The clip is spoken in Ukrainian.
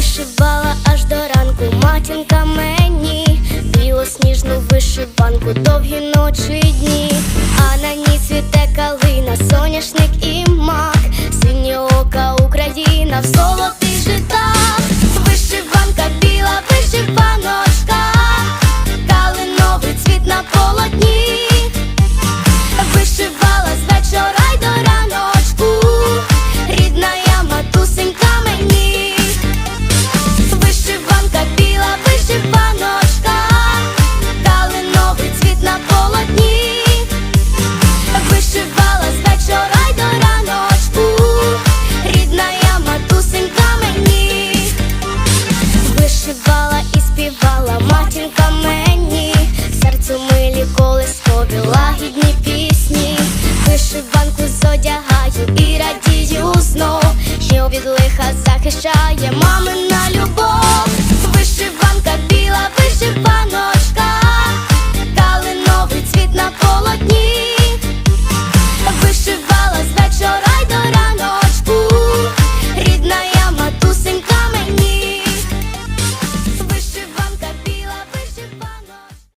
Вишивала аж до ранку. Матінка мені білосніжну вишиванку, довгі ночі й дні, а на ній цвіте калина, соняшник і мак, синьоока Україна в золотий житах, милі гідні пісні, вишиванку зодягаю і радію знов, що від лиха захищає мамину